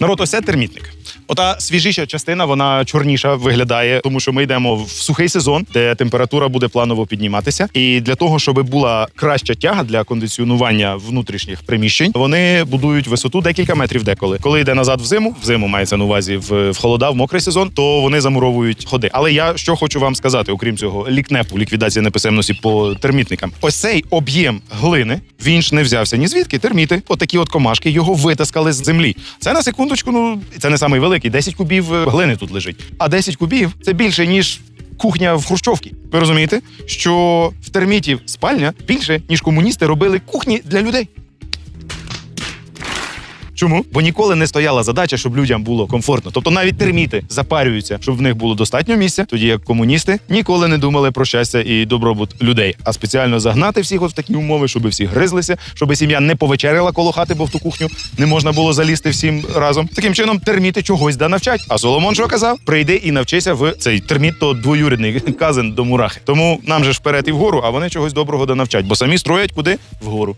Народ, ось це термітник. Ота свіжіша частина, вона чорніша виглядає, тому що ми йдемо в сухий сезон, де температура буде планово підніматися. І для того, щоб була краща тяга для кондиціонування внутрішніх приміщень, вони будують висоту декілька метрів деколи. Коли йде назад в зиму, в зиму мається на увазі в, в холода, в мокрий сезон, то вони замуровують ходи. Але я що хочу вам сказати, окрім цього, лікнепу, ліквідація неписемності по термітникам. Ось цей об'єм глини він ж не взявся ні звідки. Терміти, отакі от комашки, його витаскали з землі. Це на секундочку, ну це не самий великий. 10 кубів е, глини тут лежить. А 10 кубів це більше ніж. Кухня в Хрущовці. Ви розумієте, що в термітів спальня більше, ніж комуністи робили кухні для людей. Чому? Бо ніколи не стояла задача, щоб людям було комфортно. Тобто навіть терміти запарюються, щоб в них було достатньо місця, тоді як комуністи ніколи не думали про щастя і добробут людей, а спеціально загнати всіх от в такі умови, щоб всі гризлися, щоб сім'я не повечеряла коло хати, бо в ту кухню не можна було залізти всім разом. Таким чином, терміти чогось да навчать. А Соломон що казав? Прийди і навчися в цей терміт, то двоюрідний казан до мурахи. Тому нам же ж вперед і вгору, а вони чогось доброго да навчать, бо самі строять куди вгору.